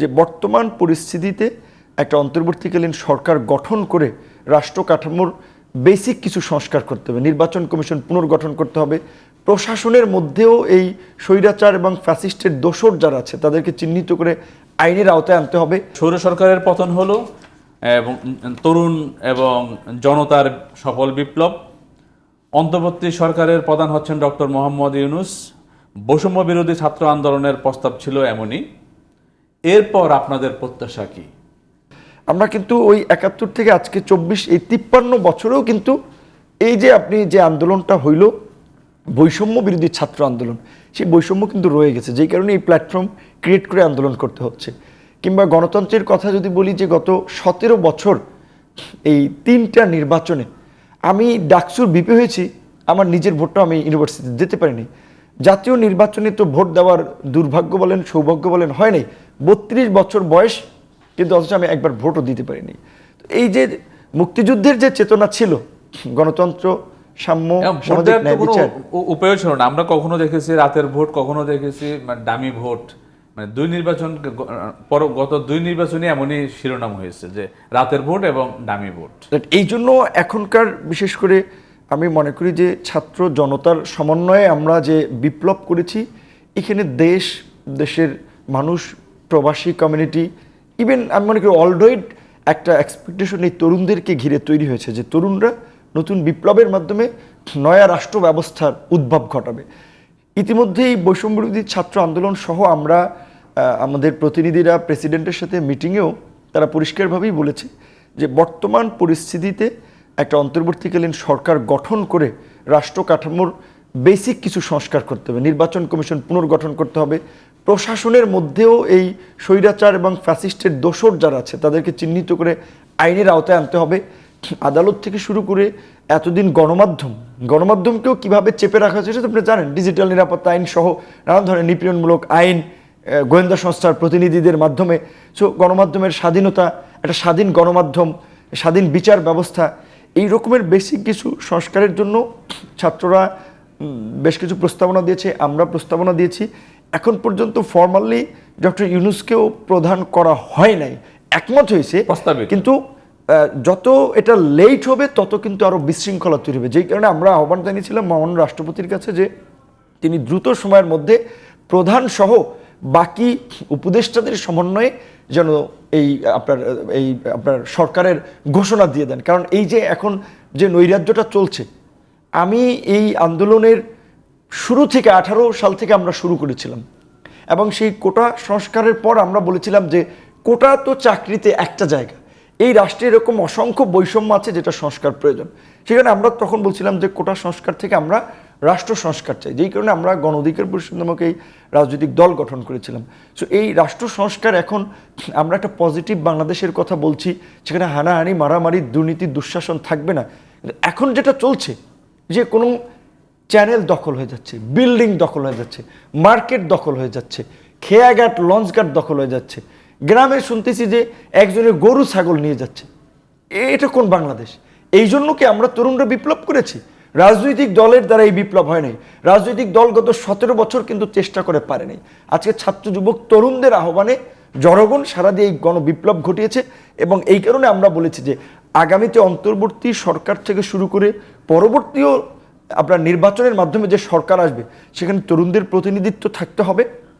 যে বর্তমান পরিস্থিতিতে একটা অন্তর্বর্তীকালীন সরকার গঠন করে রাষ্ট্র কাঠামোর বেসিক কিছু সংস্কার করতে হবে। নির্বাচন কমিশন পুনর্গঠন করতে হবে। প্রশাসনের মধ্যেও এই স্বৈরাচার এবং ফ্যাসিস্টের দোষর যারা আছে, তাদেরকে চিহ্নিত করে আইনের আওতায় আনতে হবে। সৌর সরকারের পতন হলো এবং তরুণ এবং জনতার সফল বিপ্লব। অন্তর্বর্তী সরকারের প্রধান হচ্ছেন ডক্টর মোহাম্মদ ইউনুস। বৈষম্য বিরোধী ছাত্র আন্দোলনের প্রস্তাব ছিল এমনই। এরপর আপনাদের প্রত্যাশা কি? আমরা কিন্তু ওই একাত্তর থেকে আজকে চব্বিশ, এই তিপ্পান্ন বছরেও কিন্তু এই যে আপনি যে আন্দোলনটা হইল, বৈষম্য বিরোধী ছাত্র আন্দোলন, সেই বৈষম্য কিন্তু রয়ে গেছে। যেই কারণে এই প্ল্যাটফর্ম ক্রিয়েট করে আন্দোলন করতে হচ্ছে। কিংবা গণতন্ত্রের কথা যদি বলি যে গত সতেরো বছর এই তিনটা নির্বাচনে আমি ডাকসুর বিপি হয়েছি, আমার নিজের ভোটটা আমি ইউনিভার্সিটিতে দিতে পারিনি। জাতীয় নির্বাচনে তো ভোট দেওয়ার দুর্ভাগ্য বলেন, সৌভাগ্য বলেন, হয় নাই। বত্রিশ বছর বয়স কিন্তু অথচ আমি একবার ভোটও দিতে পারিনি। এই যে মুক্তিযুদ্ধের যে চেতনা ছিল গণতন্ত্র সাম্য সামাজিক ন্যায় বিচার। উপায় ছিল না। আমরা কখনো দেখেছি রাতের ভোট কখনো দেখেছি মানে ডামি ভোট। মানে দুই নির্বাচন পর গত দুই নির্বাচনে এমনই শিরোনাম হয়েছে যে রাতের ভোট এবং ডামি ভোট। এই জন্য এখনকার বিশেষ করে আমি মনে করি যে ছাত্র জনতার সমন্বয়ে আমরা যে বিপ্লব করেছি এখানে দেশ দেশের মানুষ প্রবাসী কমিউনিটি ইভেন আমি মনে করি অলরেড একটা এক্সপেকটেশন এই তরুণদেরকে ঘিরে তৈরি হয়েছে যে তরুণরা নতুন বিপ্লবের মাধ্যমে নয়া রাষ্ট্র ব্যবস্থার উদ্ভব ঘটাবে। ইতিমধ্যেই বৈষম্যবিরোধী ছাত্র আন্দোলন সহ আমরা আমাদের প্রতিনিধিরা প্রেসিডেন্টের সাথে মিটিংয়েও তারা পরিষ্কারভাবেই বলেছে যে বর্তমান পরিস্থিতিতে একটা অন্তর্বর্তীকালীন সরকার গঠন করে রাষ্ট্র কাঠামোর বেসিক কিছু সংস্কার করতে হবে। নির্বাচন কমিশন পুনর্গঠন করতে হবে প্রশাসনের মধ্যেও এই স্বৈরাচার এবং ফ্যাসিস্টের দোষর যারা আছে, তাদেরকে চিহ্নিত করে আইনের আওতায় আনতে হবে। আদালত থেকে শুরু করে এতদিন গণমাধ্যম, গণমাধ্যমকেও কীভাবে চেপে রাখা হয়েছে সেটা আপনি জানেন। ডিজিটাল নিরাপত্তা আইন সহ নানা ধরনের নিপীড়নমূলক আইন গোয়েন্দা সংস্থার প্রতিনিধিদের মাধ্যমে। সো গণমাধ্যমের স্বাধীনতা, একটা স্বাধীন গণমাধ্যম, স্বাধীন বিচার ব্যবস্থা, এই রকমের বেসিক কিছু সংস্কারের জন্য ছাত্ররা বেশ কিছু প্রস্তাবনা দিয়েছে, আমরা প্রস্তাবনা দিয়েছি। এখন পর্যন্ত ফর্মালি ডক্টর ইউনুসকেও প্রদান করা হয় নাই। একমত হয়েছে। কিন্তু যত এটা লেট হবে তত কিন্তু আরও বিশৃঙ্খলা তৈরি হবে। যেই কারণে আমরা আহ্বান জানিয়েছিলাম মহান রাষ্ট্রপতির কাছে যে তিনি দ্রুত সময়ের মধ্যে প্রধান সহ বাকি উপদেষ্টাদের সমন্বয়ে যেন এই আপনার এই আপনার সরকারের ঘোষণা দিয়ে দেন। কারণ এই যে এখন যে নৈরাজ্যটা চলছে আমি এই আন্দোলনের শুরু থেকে আঠারো সাল থেকে আমরা শুরু করেছিলাম। এবং সেই কোটা সংস্কারের পর আমরা বলেছিলাম যে কোটা তো চাকরিতে একটা জায়গা। এই রাষ্ট্রে এরকম অসংখ্য বৈষম্য আছে যেটা সংস্কার প্রয়োজন। সেখানে আমরা তখন বলছিলাম যে কোটা সংস্কার থেকে আমরা রাষ্ট্র সংস্কার চাই। যেই কারণে আমরা গণ অধিকার পরিষদ নামক এই রাজনৈতিক দল গঠন করেছিলাম। সো এই রাষ্ট্র সংস্কার এখন আমরা একটা পজিটিভ বাংলাদেশের কথা বলছি সেখানে হানাহানি, মারামারি, দুর্নীতি, দুঃশাসন থাকবে না। এখন যেটা চলছে, যে কোনো চ্যানেল দখল হয়ে যাচ্ছে, বিল্ডিং দখল হয়ে যাচ্ছে, মার্কেট দখল হয়ে যাচ্ছে, খেয়াঘাট, লঞ্চঘাট দখল হয়ে যাচ্ছে। গ্রামে শুনতেছি যে একজনের গরু, ছাগল নিয়ে যাচ্ছে। এটা কোন বাংলাদেশ? এই জন্য কি আমরা তরুণরা বিপ্লব করেছি? রাজনৈতিক দলের দ্বারা এই বিপ্লব হয় নাই। রাজনৈতিক দল গত সতেরো বছর কিন্তু চেষ্টা করে পারে নাই। আজকে ছাত্র যুবক তরুণদের আহ্বানে জনগণ সারা দিয়ে এই গণবিপ্লব ঘটিয়েছে এবং এই কারণে আমরা বলেছি যে আগামীতে অন্তর্বর্তী সরকার থেকে শুরু করে পরবর্তীও আপনার নির্বাচনের মাধ্যমে যে সরকার আসবে সেখানে তরুণদের প্রতিনিধিত্ব থাকতে হবে।